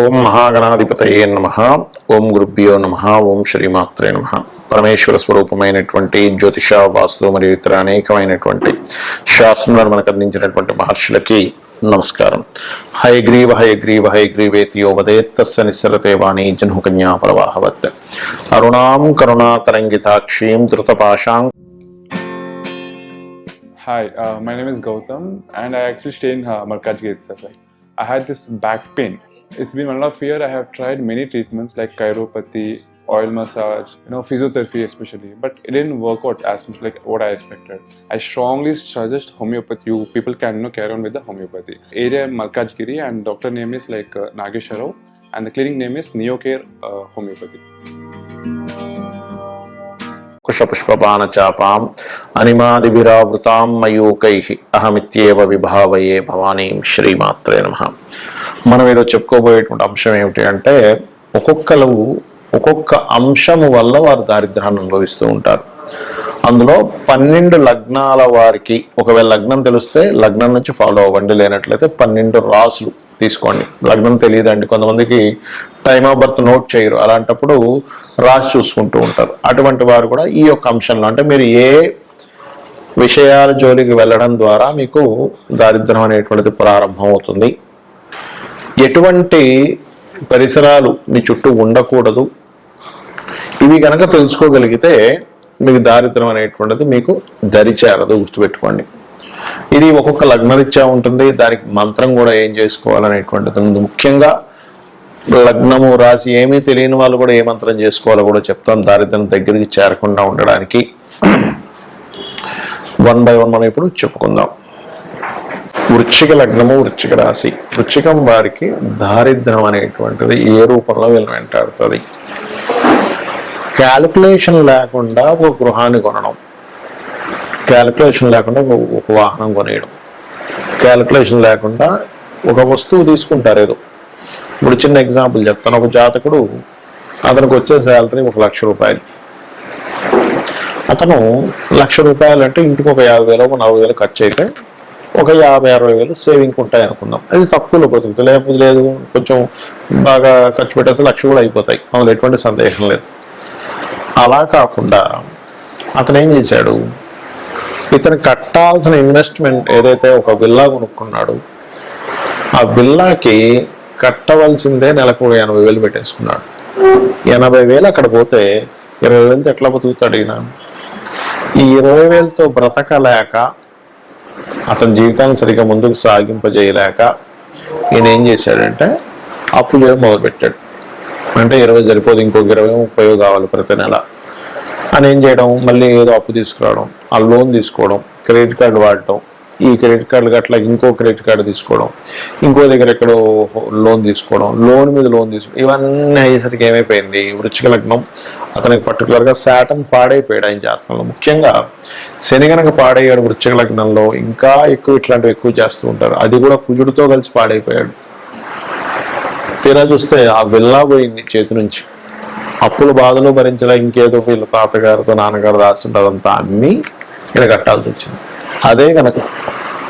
ఓం మహాగణాధిపతయే నమ. ఓం గురుభ్యో నమ. ఓం శ్రీమాత్రే నమ. పరమేశ్వర స్వరూపమైనటువంటి జ్యోతిష వాస్తు మరియు ఇతర అనేకమైనటువంటి శాస్త్రంలో మనకు అందించినటువంటి మహర్షులకి నమస్కారం. హయగ్రీవ హయగ్రీవ హయగ్రీవేతి యోవదేత్తస్య నిస్సరతే వాణి జన్హుకన్యా ప్రవాహవత్. అరుణాం కరుణా తరంగితాక్షీం ధృతపాశాం. Hi, uh, my name is Gautam, and I actually stay in uh, Malkajgiri itself. Like, I had this back pain. It's been one and a half year. I have tried many treatments like chiropathy, oil massage, you know, physiotherapy especially, but it didn't work out as much like what I expected. I strongly suggest homeopathy. You people can you know, carry on with the homeopathy. Area Malkajgiri, and doctor name is like uh, Nagesharov, and the clinic name is Neocare uh, Homeopathy. కుశపుష్పపానచాపాం అనిమాదిభిరావృతాం మయూకై అహమిత్యేవ విభావయే భవానీం శ్రీమాత్రే నమ మనం ఏదో చెప్పుకోబోయేటువంటి అంశం ఏమిటి అంటే ఒక్కొక్కరు ఒక్కొక్క అంశము వల్ల వారు దారిద్ర్యాన్ని అనుభవిస్తూ ఉంటారు. అందులో పన్నెండు లగ్నాల వారికి ఒకవేళ లగ్నం తెలిస్తే లగ్నం నుంచి ఫాలో అవ్వండి లేనట్లయితే పన్నెండు రాసులు తీసుకోండి. లగ్నం తెలియదండి. కొంతమందికి టైమ్ ఆఫ్ బర్త్ నోట్ చేయరు. అలాంటప్పుడు రాసి చూసుకుంటూ ఉంటారు. అటువంటి వారు కూడా ఈ యొక్క అంశంలో అంటే మీరు ఏ విషయాల జోలికి వెళ్ళడం ద్వారా మీకు దారిద్ర్యం అనేటువంటిది ప్రారంభం అవుతుంది ఎటువంటి పరిసరాలు మీ చుట్టూ ఉండకూడదు. ఇవి కనుక తెలుసుకోగలిగితే మీకు దారిద్ర్యం అనేటువంటిది మీకు దరిచేరదు గుర్తుపెట్టుకోండి. ఇది ఒక్కొక్క లగ్నరీత్యా ఉంటుంది. దానికి మంత్రం కూడా ఏం చేసుకోవాలనేటువంటిది ముఖ్యంగా లగ్నము రాసి ఏమీ తెలియని వాళ్ళు కూడా ఏ మంత్రం చేసుకోవాలో కూడా చెప్తాం. దారిద్ర్యం దగ్గరికి చేరకుండా ఉండడానికి వన్ బై వన్ మనం ఇప్పుడు చెప్పుకుందాం. వృచ్చిక లగ్నము వృచ్చిక రాశి. వృచ్చికం వారికి దారిద్ర్యం అనేటువంటిది ఏ రూపంలో వీళ్ళు వెంటాడుతుంది క్యాలిక్యులేషన్ లేకుండా ఒక గృహాన్ని కొనడం. క్యాలిక్యులేషన్ లేకుండా ఒక ఒక వాహనం కొనేయడం. క్యాలిక్యులేషన్ లేకుండా ఒక వస్తువు తీసుకుంటారు ఏదో. ఇప్పుడు చిన్న ఎగ్జాంపుల్ చెప్తాను. ఒక జాతకుడు అతనికి వచ్చే శాలరీ ఒక లక్ష రూపాయలు. అతను లక్ష రూపాయలు అంటే ఇంటికి ఒక యాభై వేలు ఒక నలభై వేలు ఖర్చు అయితే ఒక యాభై అరవై వేలు సేవింగ్ ఉంటాయి అనుకుందాం. అది తక్కువలో పోతుంది లేకపోతే లేదు కొంచెం బాగా ఖర్చు పెట్టేస్తే లక్ష కూడా అయిపోతాయి. అందులో ఎటువంటి సందేహం లేదు. అలా కాకుండా అతను ఏం చేశాడు? ఇతను కట్టాల్సిన ఇన్వెస్ట్మెంట్ ఏదైతే ఒక విల్లా కొనుక్కున్నాడు ఆ విల్లాకి కట్టవలసిందే నెలకు ఎనభై వేలు పెట్టేసుకున్నాడు. ఎనభై వేలు అక్కడ పోతే ఇరవై వేలతో ఎట్లా బతుకుతాడు ఈయన? ఈ ఇరవై వేలతో బ్రతకలేక అతని జీవితాన్ని సరిగ్గా ముందుకు సాగింపజేయలేక ఈయన ఏం చేశాడంటే అప్పు చేయడం మొదలుపెట్టాడు. అంటే ఇరవై సరిపోదు ఇంకొక ఇరవై ముప్పై కావాలి ప్రతి నెల. అని ఏం చేయడం? మళ్ళీ ఏదో అప్పు తీసుకురావడం ఆ లోన్ తీసుకోవడం క్రెడిట్ కార్డు వాడటం ఈ క్రెడిట్ కార్డు అట్లా ఇంకో క్రెడిట్ కార్డు తీసుకోవడం ఇంకో దగ్గర ఎక్కడో లోన్ తీసుకోవడం లోన్ మీద లోన్ తీసుకోవడం ఇవన్నీ అయ్యేసరికి ఏమైపోయింది? వృచ్చిక లగ్నం. అతనికి పర్టికులర్గా శాటం పాడైపోయాడు ఆయన జాతకంలో. ముఖ్యంగా శని గనక పాడయ్యాడు వృచ్చిక లగ్నంలో ఇంకా ఎక్కువ ఇట్లాంటివి ఎక్కువ చేస్తూ ఉంటారు. అది కూడా కుజుడితో కలిసి పాడైపోయాడు. తీరా చూస్తే ఆ విల్లా పోయింది చేతి నుంచి. అప్పుల బాధలు భరించలే ఇంకేదో వీళ్ళ తాతగారితో నాన్నగారు రాసి అదంతా అన్నీ ఇక్కడ కట్టాల్సి వచ్చింది. అదే కనుక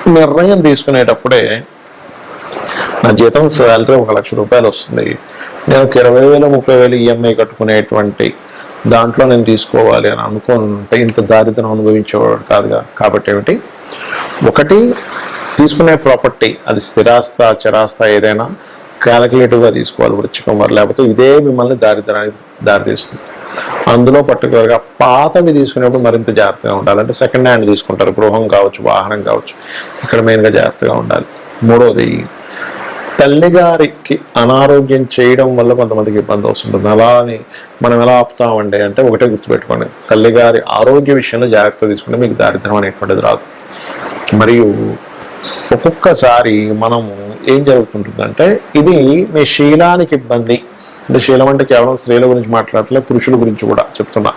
నిర్ణయం తీసుకునేటప్పుడే నా జీతం శాలరీ ఒక లక్ష రూపాయలు వస్తుంది. నేను ఒక ఇరవై వేలు ముప్పై వేలు ఈఎంఐ కట్టుకునేటువంటి దాంట్లో నేను తీసుకోవాలి అని అనుకుంటే ఇంత దారిద్రం అనుభవించేవాడు కాదుగా కాబట్టి ఏమిటి? ఒకటి తీసుకునే ప్రాపర్టీ అది స్థిరాస్త చరాస్త ఏదైనా క్యాలిక్యులేటివ్గా తీసుకోవాలి వృచ్చికం వారు లేకపోతే ఇదే మిమ్మల్ని దారిద్రానికి దారితీస్తుంది. అందులో పర్టికులర్గా పాతవి తీసుకునేప్పుడు మరింత జాగ్రత్తగా ఉండాలి. అంటే సెకండ్ హ్యాండ్ తీసుకుంటారు. గృహం కావచ్చు వాహనం కావచ్చు. ఇక్కడ మెయిన్గా జాగ్రత్తగా ఉండాలి. మూడవది తల్లిగారికి అనారోగ్యం చేయడం వల్ల కొంతమందికి ఇబ్బంది వస్తుంటుంది. అలా అని మనం ఎలా ఆపుతామండి అంటే ఒకటే గుర్తుపెట్టుకోండి. తల్లిగారి ఆరోగ్య విషయంలో జాగ్రత్త తీసుకుంటే మీకు దారిద్రం అనేటువంటిది రాదు. మరియు ఒక్కొక్కసారి మనము ఏం జరుగుతుంటుందంటే ఇది మీ శీలానికి ఇబ్బంది. అంటే శీలం అంటే కేవలం స్త్రీల గురించి మాట్లాడలే పురుషుల గురించి కూడా చెప్తున్నా.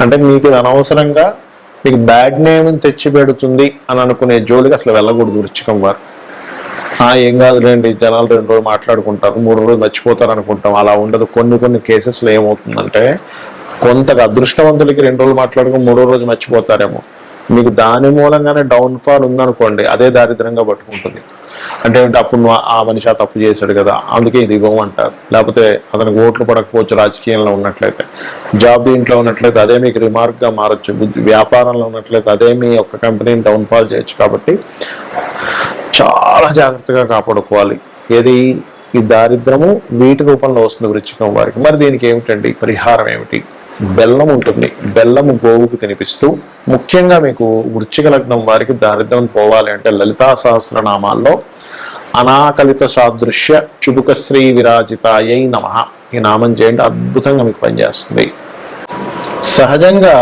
అంటే మీకు ఇది అనవసరంగా మీకు బ్యాడ్ నేమ్ తెచ్చి పెడుతుంది అని అనుకునే జోలికి అసలు వెళ్ళకూడదు వృచ్చికం వారు. ఆ ఏం కాదులేండి జనాలు రెండు రోజులు మాట్లాడుకుంటారు మూడు రోజులు మర్చిపోతారు అనుకుంటాం. అలా ఉండదు. కొన్ని కొన్ని కేసెస్లో ఏమవుతుందంటే కొంత అదృష్టవంతులకి రెండు రోజులు మాట్లాడుకుని మూడో రోజు మర్చిపోతారేమో. మీకు దాని మూలంగానే డౌన్ఫాల్ ఉందనుకోండి అదే దారిద్రంగా పట్టుకుంటుంది. అంటే అప్పుడు ఆ మనిషి ఆ తప్పు చేశాడు కదా అందుకే ఇది ఇవ్వమంటారు. లేకపోతే అతనికి ఓట్లు పడకపోవచ్చు రాజకీయంలో ఉన్నట్లయితే. జాబ్ దీంట్లో ఉన్నట్లయితే అదే మీకు రిమార్క్గా మారచ్చు. బుద్ధి వ్యాపారంలో ఉన్నట్లయితే అదే మీ యొక్క కంపెనీని డౌన్ఫాల్ చేయొచ్చు కాబట్టి చాలా జాగ్రత్తగా కాపాడుకోవాలి. ఏది? ఈ దారిద్రము వీటి రూపంలో వస్తుంది వృచ్చికం వారికి. మరి దీనికి ఏమిటండి? పరిహారం ఏమిటి? బెల్లం ఉంటుంది. బెల్లము గోవుకు తినిపిస్తూ ముఖ్యంగా మీకు వృచ్చిక లగ్నం వారికి దారిద్రం పోవాలి అంటే లలితా సహస్రనామాల్లో అనాకలిత సాదృశ్య చుబుక శ్రీ విరాజితాయై నమ. ఈ నామం చేయండి అద్భుతంగా మీకు పనిచేస్తుంది. సహజంగా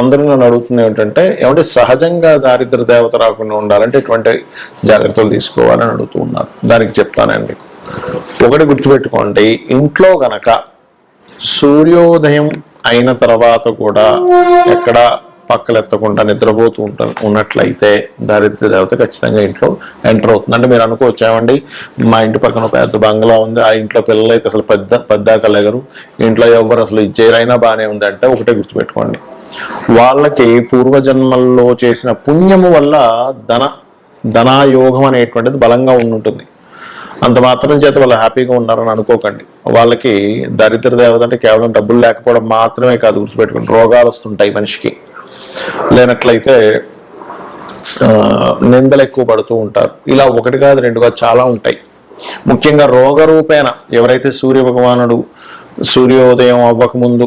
అందరూ నన్ను అడుగుతుంది ఏంటంటే ఏమంటే సహజంగా దారిద్ర దేవత రాకుండా ఉండాలంటే ఎటువంటి జాగ్రత్తలు తీసుకోవాలని అడుగుతూ ఉన్నారు. దానికి చెప్తానండి ఒకటి గుర్తుపెట్టుకోండి ఇంట్లో గనక సూర్యోదయం అయిన తర్వాత కూడా ఎక్కడ పక్కలెత్తకుండా నిద్రపోతూ ఉంట ఉన్నట్లయితే దారిద్ర దేవత ఖచ్చితంగా ఇంట్లో ఎంటర్ అవుతుంది. అంటే మీరు అనుకోవచ్చు ఏమండి మా ఇంటి పక్కన పెద్ద బంగ్లా ఉంది ఆ ఇంట్లో పిల్లలు అయితే అసలు పెద్ద పెద్దాకలేగరు ఇంట్లో ఎవరు అసలు ఇచ్చేరైనా బాగానే ఉంది అంటే ఒకటే గుర్తుపెట్టుకోండి. వాళ్ళకి పూర్వజన్మల్లో చేసిన పుణ్యము వల్ల ధన ధనాయోగం అనేటువంటిది బలంగా ఉండుంటుంది. అంత మాత్రం చేత వాళ్ళు హ్యాపీగా ఉన్నారని అనుకోకండి. వాళ్ళకి దరిద్ర దేవత అంటే కేవలం డబ్బులు లేకపోవడం మాత్రమే కాదు గుర్తుపెట్టుకుని రోగాలు వస్తుంటాయి మనిషికి. లేనట్లయితే నిందలు ఎక్కువ పడుతూ ఉంటారు. ఇలా ఒకటి కాదు రెండు కాదు చాలా ఉంటాయి. ముఖ్యంగా రోగరూపేణ. ఎవరైతే సూర్య భగవానుడు సూర్యోదయం అవ్వకముందు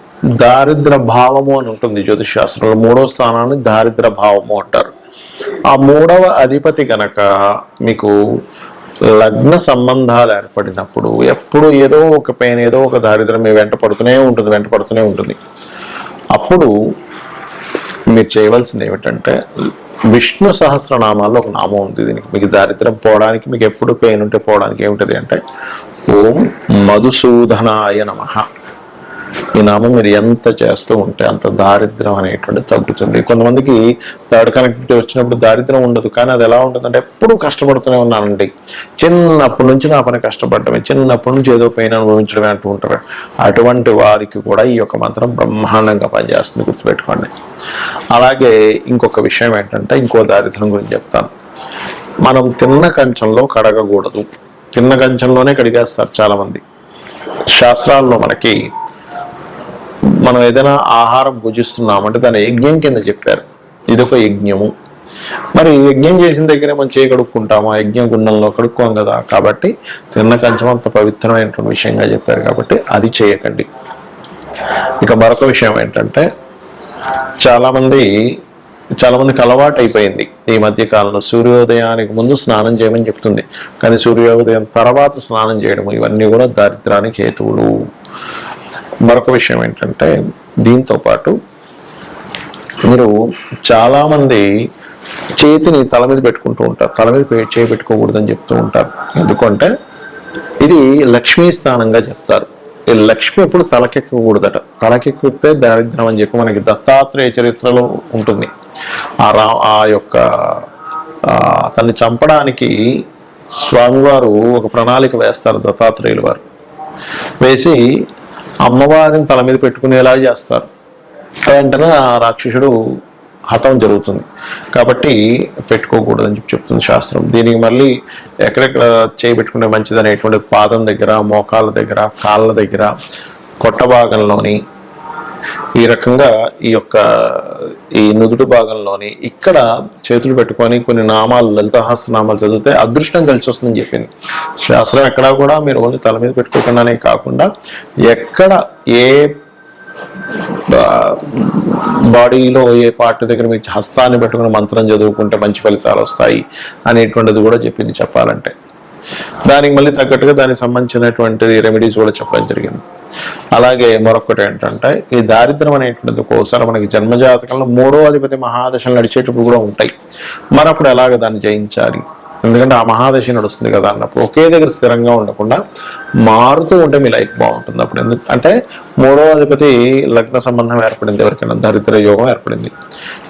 దారిద్ర భావము అని ఉంటుంది జ్యోతిష్ శాస్త్రంలో. మూడో స్థానాన్ని దారిద్ర భావము అంటారు. ఆ మూడవ అధిపతి గనక మీకు లగ్న సంబంధాలు ఏర్పడినప్పుడు ఎప్పుడు ఏదో ఒక పెయిన్ ఏదో ఒక దారిద్రం మీ వెంట పడుతూనే ఉంటుంది వెంట పడుతూనే ఉంటుంది. అప్పుడు మీరు చేయవలసింది ఏమిటంటే విష్ణు సహస్రనామాల్లో ఒక నామం ఉంది దీనికి. మీకు దారిద్రం పోవడానికి మీకు ఎప్పుడు పెయిన్ ఉంటే పోవడానికి ఏమిటది అంటే ఓం మధుసూదనాయ నమః. ఈ నామం మీరు ఎంత చేస్తూ ఉంటే అంత దారిద్రం అనేటువంటి తగ్గుతుంది. కొంతమందికి థర్డ్ కనెక్టివిటీ వచ్చినప్పుడు దారిద్రం ఉండదు. కానీ అది ఎలా ఉంటుంది అంటే ఎప్పుడూ కష్టపడుతూనే ఉన్నానండి. చిన్నప్పటి నుంచి నా పని కష్టపడటమే. చిన్నప్పటి నుంచి ఏదో పెయిన్ అనుభవించడమే అంటూ ఉంటారు. అటువంటి వారికి కూడా ఈ యొక్క మంత్రం బ్రహ్మాండంగా పనిచేస్తుంది. గుర్తుపెట్టుకోండి. అలాగే ఇంకొక విషయం ఏంటంటే ఇంకో దారిద్రం గురించి చెప్తాను. మనం తిన్న కంచంలో కడగకూడదు. తిన్న కంచంలోనే కడిగేస్తారు చాలామంది. శాస్త్రాల్లో మనకి మనం ఏదైనా ఆహారం భుజిస్తున్నామంటే దాని యజ్ఞం కింద చెప్పారు. ఇది ఒక యజ్ఞము. మరి యజ్ఞం చేసిన దగ్గరే మనం చేయి యజ్ఞ యజ్ఞం గుండంలో కడుక్కోం కదా. కాబట్టి తిన్న కంచం అంత పవిత్రమైనటువంటి విషయంగా చెప్పారు కాబట్టి అది చేయకండి. ఇక మరొక విషయం ఏంటంటే చాలామంది చాలా మందికి అలవాటు అయిపోయింది ఈ మధ్య కాలంలో. సూర్యోదయానికి ముందు స్నానం చేయమని చెప్తుంది. కానీ సూర్యోదయం తర్వాత స్నానం చేయడం ఇవన్నీ కూడా దారిద్రానికి హేతువులు. మరొక విషయం ఏంటంటే దీంతో పాటు మీరు చాలామంది చేతిని తల మీద పెట్టుకుంటూ ఉంటారు. తల మీద చేయి పెట్టుకోకూడదని చెప్తూ ఉంటారు. ఎందుకంటే ఇది లక్ష్మీ స్థానంగా చెప్తారు. ఈ లక్ష్మి ఎప్పుడు తలకెక్కకూడదట. తలకెక్కితే దారిద్రం అని చెప్పి మనకి దత్తాత్రేయ చరిత్రలో ఉంటుంది. ఆ రా ఆ యొక్క తన్ని చంపడానికి స్వామివారు ఒక ప్రణాళిక వేస్తారు దత్తాత్రేయులు వారు. వేసి అమ్మవారిని తల మీద పెట్టుకునేలా చేస్తారు. వెంటనే ఆ రాక్షసుడు హతం జరుగుతుంది. కాబట్టి పెట్టుకోకూడదని చెప్పి చెప్తుంది శాస్త్రం. దీనికి మళ్ళీ ఎక్కడెక్కడ చేయబెట్టుకుంటే మంచిది అనేటువంటి పాదం దగ్గర మోకాళ్ళ దగ్గర కాళ్ళ దగ్గర కొట్ట భాగంలోని ఈ రకంగా ఈ యొక్క ఈ నుదుటి భాగంలోని ఇక్కడ చేతులు పెట్టుకొని కొన్ని నామాలు లలితహాస్త నామాలు చదివితే అదృష్టం కలిసి వస్తుందని చెప్పింది. శాస్త్రం ఎక్కడా కూడా మీరు ఓన్లీ తల మీద పెట్టుకోకుండానే కాకుండా ఎక్కడ ఏ బాడీలో ఏ పార్ట్ దగ్గర మీ హస్తాన్ని పెట్టుకుని మంత్రం చదువుకుంటే మంచి ఫలితాలు వస్తాయి అనేటువంటిది కూడా చెప్పింది చెప్పాలంటే. దానికి మళ్ళీ తగ్గట్టుగా దానికి సంబంధించినటువంటి రెమెడీస్ కూడా చెప్పడం జరిగింది. అలాగే మరొకటి ఏంటంటే ఈ దారిద్రం అనేటువంటిది ఒక్కోసారి మనకి జన్మజాతకంలో మూడో అధిపతి మహాదశలు నడిచేటప్పుడు కూడా ఉంటాయి. మరొకడు ఎలాగ దాన్ని జయించాలి? ఎందుకంటే ఆ మహాదశ నడుస్తుంది కదా అన్నప్పుడు ఒకే దగ్గర స్థిరంగా ఉండకుండా మారుతూ ఉంటే మీ లైఫ్ బాగుంటుంది అప్పుడు. ఎందుకు అంటే మూడో అధిపతి లగ్న సంబంధం ఏర్పడింది ఎవరికైనా దరిద్ర యోగం ఏర్పడింది.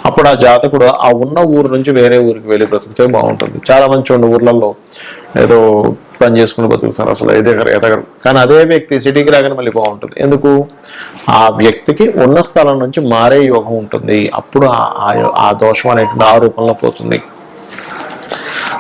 అప్పుడు ఆ జాతకుడు ఆ ఉన్న ఊరు నుంచి వేరే ఊరికి వెళ్ళి బ్రతికితే బాగుంటుంది. చాలా మంది చూడండి ఊర్లలో ఏదో పని చేసుకుని బతుకుతారు అసలు ఎదగరు ఎదగరు కానీ అదే వ్యక్తి సిటీకి రాగానే మళ్ళీ బాగుంటుంది. ఎందుకు? ఆ వ్యక్తికి ఉన్న స్థలం నుంచి మారే యోగం ఉంటుంది. అప్పుడు ఆ- ఆ దోషం అనేటువంటి ఆ రూపంలో పోతుంది.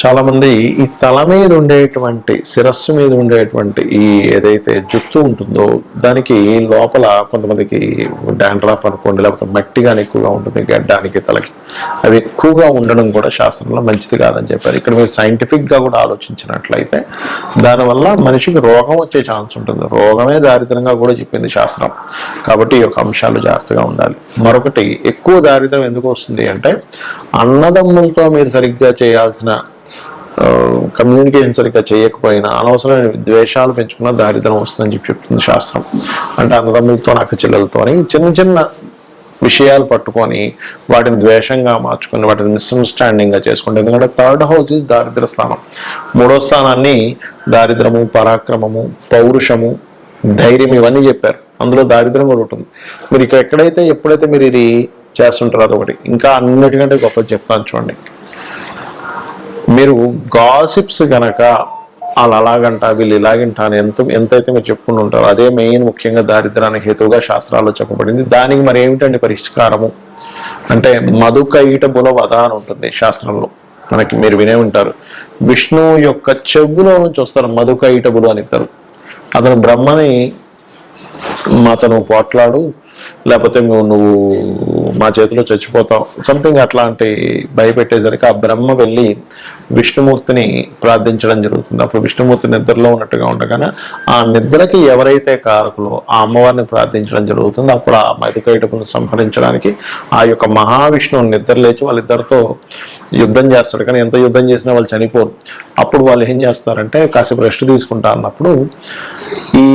చాలామంది ఈ తల మీద ఉండేటువంటి శిరస్సు మీద ఉండేటువంటి ఈ ఏదైతే జుత్తు ఉంటుందో దానికి లోపల కొంతమందికి డాండ్రాఫ్ అనుకోండి లేకపోతే మట్టి కానీ ఎక్కువగా ఉంటుంది గడ్డానికి తలకి. అవి ఎక్కువగా ఉండడం కూడా శాస్త్రంలో మంచిది కాదని చెప్పారు. ఇక్కడ మీరు సైంటిఫిక్గా కూడా ఆలోచించినట్లయితే దానివల్ల మనిషికి రోగం వచ్చే ఛాన్స్ ఉంటుంది. రోగమే దారిద్రంగా కూడా చెప్పింది శాస్త్రం. కాబట్టి ఈ యొక్క అంశాలు జాగ్రత్తగా ఉండాలి. మరొకటి ఎక్కువ దారిద్రం ఎందుకు వస్తుంది అంటే అన్నదమ్ములతో మీరు సరిగ్గా చేయాల్సిన కమ్యూనికేషన్ సరిగ్గా చేయకపోయినా అనవసరమైన ద్వేషాలు పెంచుకున్న దారిద్రం వస్తుందని చెప్పి చెప్తుంది శాస్త్రం. అంటే అన్నదమ్ములతో అక్క చెల్లెలతోని చిన్న చిన్న విషయాలు పట్టుకొని వాటిని ద్వేషంగా మార్చుకొని వాటిని మిస్అండర్స్టాండింగ్గా చేసుకుంటే ఎందుకంటే థర్డ్ హౌస్ ఇస్ దారిద్ర స్థానం. మూడో స్థానాన్ని దారిద్రము పరాక్రమము పౌరుషము ధైర్యం ఇవన్నీ చెప్పారు. అందులో దారిద్రం కూడా ఉంటుంది. మీరు ఇక్కడ ఎక్కడైతే ఎప్పుడైతే మీరు ఇది చేస్తుంటారో అదొకటి. ఇంకా అన్నిటికంటే గొప్పది చెప్తాను చూడండి. మీరు గాసిప్స్ గనక వాళ్ళు అలాగంట వీళ్ళు ఇలాగంట అని ఎంత ఎంతైతే మీరు చెప్పుకుంటూ ఉంటారో అదే మెయిన్ ముఖ్యంగా దారిద్రానికి హేతువుగా శాస్త్రాల్లో చెప్పబడింది. దానికి మరి ఏమిటండి పరిష్కారము? అంటే మధుకైట బులవద అని ఉంటుంది శాస్త్రంలో. మనకి మీరు వినే ఉంటారు. విష్ణువు యొక్క చెవులో నుంచి వస్తారు మధుకైటబులు అని ఇస్తారు అతను బ్రహ్మని మాతో పోట్లాడు లేకపోతే నువ్వు నువ్వు మా చేతిలో చచ్చిపోతాం. సంథింగ్ అట్లాంటి భయపెట్టేసరికి ఆ బ్రహ్మ వెళ్ళి విష్ణుమూర్తిని ప్రార్థించడం జరుగుతుంది. అప్పుడు విష్ణుమూర్తి నిద్రలో ఉన్నట్టుగా ఉండగానే ఆ నిద్రకి ఎవరైతే కారకులో ఆ అమ్మవారిని ప్రార్థించడం జరుగుతుంది. అప్పుడు ఆ మధుకైటపును సంహరించడానికి ఆ యొక్క మహావిష్ణువు నిద్ర లేచి వాళ్ళిద్దరితో యుద్ధం చేస్తాడు. కానీ ఎంత యుద్ధం చేసినా వాళ్ళు చనిపోరు. అప్పుడు వాళ్ళు ఏం చేస్తారంటే కాసేపు రెస్ట్ తీసుకుంటా అన్నప్పుడు ఈ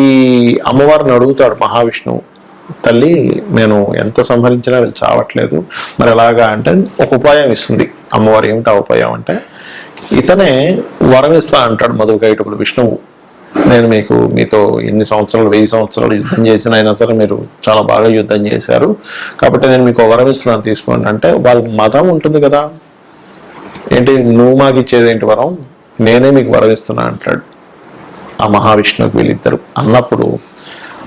అమ్మవారిని అడుగుతాడు మహావిష్ణువు. తల్లి నేను ఎంత సంహరించినా వీళ్ళు చావట్లేదు. మరి ఎలాగా అంటే ఒక ఉపాయం ఇస్తుంది. అమ్మవారు ఏమిటి ఆ ఉపాయం అంటే ఇతనే వరం ఇస్తా అంటాడు మధుకైటపులు విష్ణువు నేను మీకు మీతో ఎన్ని సంవత్సరాలు వెయ్యి సంవత్సరాలు యుద్ధం చేసిన అయినా సరే మీరు చాలా బాగా యుద్ధం చేశారు. కాబట్టి నేను మీకు ఒక వరం ఇస్తున్నాను తీసుకోండి అంటే వాళ్ళ మతం ఉంటుంది కదా. ఏంటి నువ్వు మాకు ఇచ్చేది ఏంటి వరం? నేనే మీకు వరం ఇస్తున్నా అంటాడు. ఆ మహావిష్ణువుకి వీళ్ళిద్దరు అన్నప్పుడు